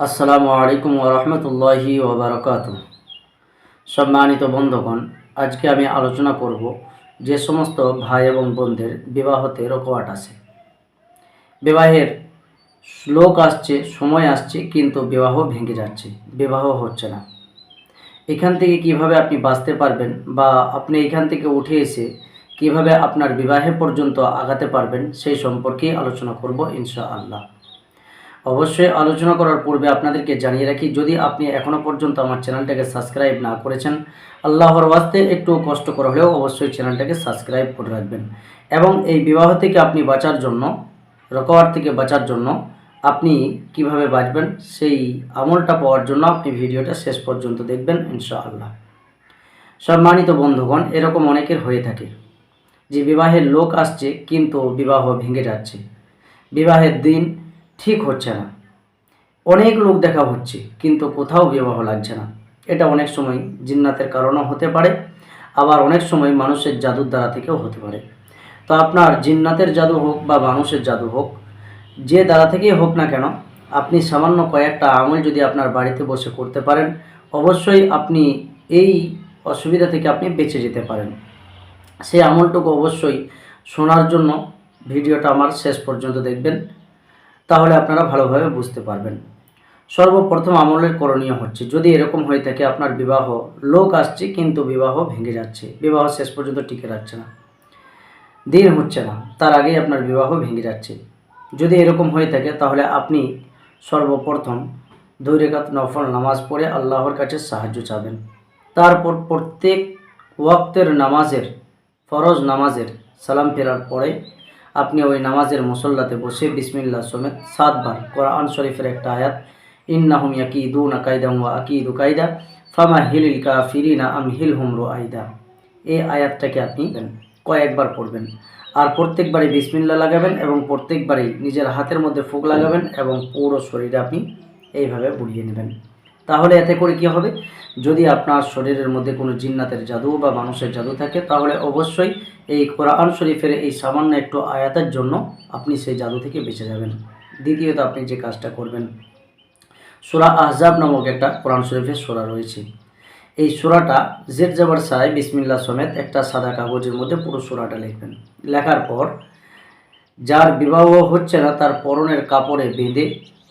আসসালামু আলাইকুম ওরহমতুল্লাহি ওবরকাত সম্মানিত বন্ধুগণ, আজকে আমি আলোচনা করব যে সমস্ত ভাই এবং বোনদের বিবাহতে রোকওয়াট আছে। বিবাহের শ্লোক আসছে, সময় আসছে, কিন্তু বিবাহ ভেঙে যাচ্ছে, বিবাহ হচ্ছে না। এখান থেকে কীভাবে আপনি বাঁচতে পারবেন বা আপনি এখান থেকে উঠে এসে কীভাবে আপনার বিবাহে পর্যন্ত আগাতে পারবেন, সেই সম্পর্কে আলোচনা করব ইনশা আল্লাহ অবশ্যই আলোচনা করার পূর্বে আপনাদেরকে জানিয়ে রাখি, যদি আপনি এখনও পর্যন্ত আমার চ্যানেলটাকে সাবস্ক্রাইব না করেছেন, আল্লাহর ওয়াস্তে একটু কষ্ট করে হলেও অবশ্যই চ্যানেলটাকে সাবস্ক্রাইব করে রাখবেন। এবং এই বিবাহ থেকে আপনি বাঁচার জন্য রকওয়ার থেকে বাঁচার জন্য আপনি কীভাবে বাঁচবেন, সেই আমলটা পাওয়ার জন্য আপনি ভিডিওটা শেষ পর্যন্ত দেখবেন, ইনশাআল্লাহ। সম্মানিত বন্ধুগণ, এরকম অনেকের হয়ে থাকে যে বিবাহের লোক আসছে, কিন্তু বিবাহ ভেঙে যাচ্ছে। বিবাহের দিন ঠিক হচ্ছে না। অনেক লোক দেখা হচ্ছে, কিন্তু কোথাও বিবাহ লাগছে না। এটা অনেক সময় জিন্নাতের কারণও হতে পারে, আবার অনেক সময় মানুষের জাদুর দ্বারা থেকেও হতে পারে। তো আপনার জিন্নাতের জাদু হোক বা মানুষের জাদু হোক, যে দ্বারা থেকেই হোক না কেন, আপনি সামান্য কয়েকটা আমল যদি আপনার বাড়িতে বসে করতে পারেন, অবশ্যই আপনি এই অসুবিধা থেকে আপনি বেঁচে যেতে পারেন। সেই আমলটুকু অবশ্যই শোনার জন্য ভিডিওটা আমার শেষ পর্যন্ত দেখবেন। তাহলে আপনারা ভালোভাবে বুঝতে পারবেন। সর্বপ্রথম আমলের করণীয় হচ্ছে, যদি এরকম হয়ে থাকে আপনার বিবাহ, লোক আসছে কিন্তু বিবাহ ভেঙে যাচ্ছে, বিবাহ শেষ পর্যন্ত টিকে রাখছে না। দিন হচ্ছে না, তার আগেই আপনার বিবাহ ভেঙে যাচ্ছে। যদি এরকম হয়ে থাকে তাহলে আপনি সর্বপ্রথম দুই রেখাত নফল নামাজ পড়ে আল্লাহর কাছে সাহায্য চাবেন। তারপর প্রত্যেক ওয়াক্তের নামাজের, ফরজ নামাজের সালাম ফেরার পরে আপনি ওই নামাজের মুসল্লাতে বসে বিসমিল্লা সমেত সাতবার কোরআন শরীফের একটা আয়াত, ইন্নাহুম ইয়াকিদুন কায়দা ওয়া আকিদু কায়দা, ফামা হিল হিলিল কাফিরিনা আম হিল হুমরু আইদা এই আয়াতটাকে আপনি কয়েকবার পড়বেন আর প্রত্যেকবারই বিসমিল্লা লাগাবেন এবং প্রত্যেকবারই নিজের হাতের মধ্যে ফুক লাগাবেন এবং পুরো শরীরে আপনি এইভাবে বুলিয়ে নেবেন। তাহলে এতে করে কি হবে? যদি আপনার শরীরের মধ্যে কোনো জিন্নাতের জাদু বা মানুষের জাদু থাকে, তাহলে অবশ্যই এই কোরআন শরীফের এই সামান্য একটু আয়াতের জন্য আপনি সেই জাদু থেকে বেঁচে যাবেন। দ্বিতীয়ত আপনি যে কাজটা করবেন, সুরা আহজাব নামক একটা কোরআন শরীফের সোরা রয়েছে। এই সুরাটা জেদ জাবার সাহেব বিসমিল্লা সমেত একটা সাদা কাগজের মধ্যে পুরো সুরাটা লিখবেন। লেখার পর, যার বিবাহ হচ্ছে না, তার পরনের কাপড়ে বেঁধে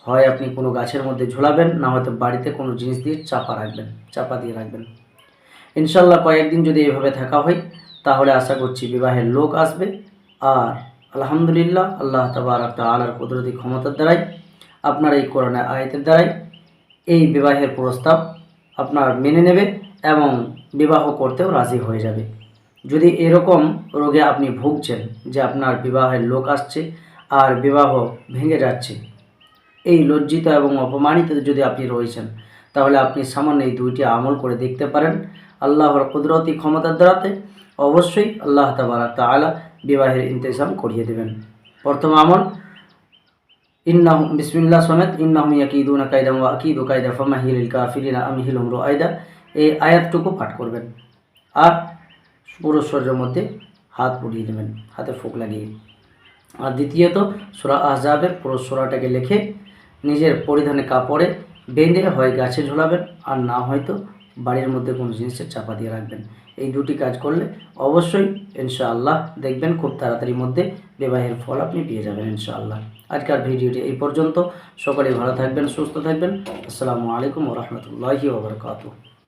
হয় আপনি কোনো গাছের মধ্যে ঝোলাবেন, না হয়তো বাড়িতে কোনো জিনিস দিয়ে চাপা রাখবেন, চাপা দিয়ে রাখবেন। ইনশাল্লাহ কয়েকদিন যদি এভাবে থাকা হয়, তাহলে আশা করছি বিবাহের লোক আসবে। আর আলহামদুলিল্লাহ, আল্লাহ তাবার আলার কুদরতি ক্ষমতার দ্বারাই, আপনার এই করোনা আয়তের দ্বারাই এই বিবাহের প্রস্তাব আপনার মেনে নেবে এবং বিবাহ করতেও রাজি হয়ে যাবে। যদি এরকম রোগে আপনি ভুগছেন যে আপনার বিবাহের লোক আসছে আর বিবাহ ভেঙে যাচ্ছে এই লজ্জিত এবং অপমানিত যদি আপনি রয়েছেন, তাহলে আপনি সামান্য এই দুইটি আমল করে দেখতে পারেন। আল্লাহর কুদরতি ক্ষমতার দ্বারাতে অবশ্যই আল্লাহ তাবারা তালা বিবাহের ইন্তজাম করিয়ে দেবেন। প্রথম আমল, ইন্নাহু, বিসমিল্লাহ সমেত ইন্নাহুম কায়দা রুআইদা। এই আয়াতটুকু পাঠ করবেন। আর পুরো শরীরের মধ্যে হাত পুড়িয়ে দেবেন, হাতে ফুক লাগিয়ে। আর দ্বিতীয়ত, সুরা আহজাবের পুরো সুরাটাকে লিখে নিজের পরিধানে কাপড়ে বেঁধে হয় গাছে ঝোলাবেন, আর না হয়তো বাড়ির মধ্যে কোনো জিনিসের চাপা দিয়ে রাখবেন। এই দুটি কাজ করলে অবশ্যই ইনশাআল্লাহ দেখবেন খুব তাড়াতাড়ির মধ্যে বিবাহের ফল আপনি পেয়ে যাবেন ইনশাআল্লাহ। আজকের ভিডিওটি এই পর্যন্ত। সকলে ভালো থাকবেন, সুস্থ থাকবেন। আসসালামু আলাইকুম রহমতুল্লাহি ওবরকাতু